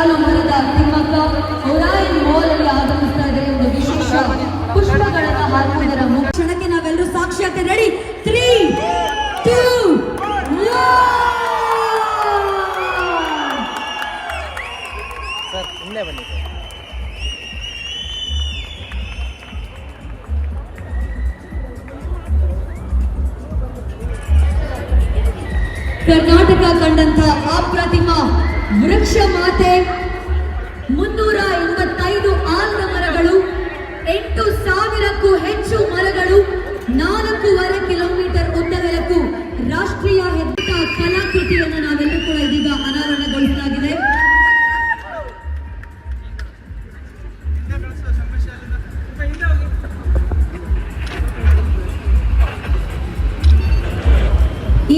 ಸಾಲು ಮರದ Thimmakka Orion mall ಆಗಮಿಸ್ತಾ ಇದೆ ಒಂದು ವಿಶೇಷ ಪುಷ್ಪಗಳನ್ನು ಹಾಕುವುದರ ಮುಕ್ಷಣಕ್ಕೆ ಕ್ಷಣಕ್ಕೆ ನಾವೆಲ್ಲರೂ ಸಾಕ್ಷಿಯಾಗ್ತೇವೆ ರೆಡಿ ತ್ರೀ ಟೂ ಸರ್, ಇಲ್ಲೇ ಬನ್ನಿ ಕರ್ನಾಟಕ ಕಂಡಂತ ಅಪ್ರತಿಮ ವೃಕ್ಷ ಮಾತೆ ಮುನ್ನೂರ ಎಂಬತ್ತೈದು ಆಲ್ದ ಮರಗಳು, ಎಂಟು ಸಾವಿರಕ್ಕೂ ಹೆಚ್ಚು ಮರಗಳು, ನಾಲ್ಕೂವರೆ ಕಿಲೋಮೀಟರ್ ಉದ್ದಗಲಕ್ಕೂ ರಾಷ್ಟ್ರೀಯ ಹೆದ್ದ ಕಲಾಕೃತಿಯನ್ನು ನಾವೆಲ್ಲ ಕೂಡ ಇದೀಗ ಅನಾವರಣಗೊಳಿಸಲಾಗಿದೆ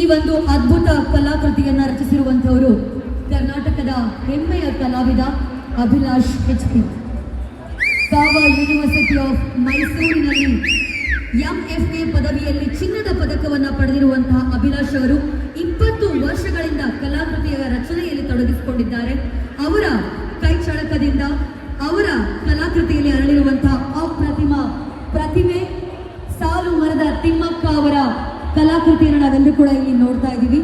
ಈ ಒಂದು ಅದ್ಭುತ ಕಲಾಕೃತಿಯನ್ನ ರಚಿಸಿರುವಂತವರು ಕರ್ನಾಟಕದ ಹೆಮ್ಮೆಯ ಕಲಾವಿದ Abhilash H P university of ಮೈಸೂರಿನಲ್ಲಿ ಎಂಎಫ್ಎ ಪದವಿಯಲ್ಲಿ ಚಿನ್ನದ ಪದಕವನ್ನ ಪಡೆದಿರುವಂತಹ ಅಭಿಲಾಷ್ ಅವರು ಇಪ್ಪತ್ತು ವರ್ಷಗಳಿಂದ ಕಲಾಕೃತಿಯ ರಚನೆಯಲ್ಲಿ ತೊಡಗಿಸಿಕೊಂಡಿದ್ದಾರೆ. ಅವರ ಕೈ ಚಳಕದಿಂದ ಅವರ ಕಲಾಕೃತಿಯಲ್ಲಿ ಅರಳಿರುವಂತಹ ಅಪ್ರತಿಮ ಪ್ರತಿಮೆ ಸಾಲು ಮರದ ತಿಮ್ಮಕ್ಕ ಅವರ ಕಲಾಕೃತಿಯನ್ನು ನಾವೆಲ್ಲರೂ ಕೂಡ ಇಲ್ಲಿ ನೋಡ್ತಾ ಇದ್ದೀವಿ.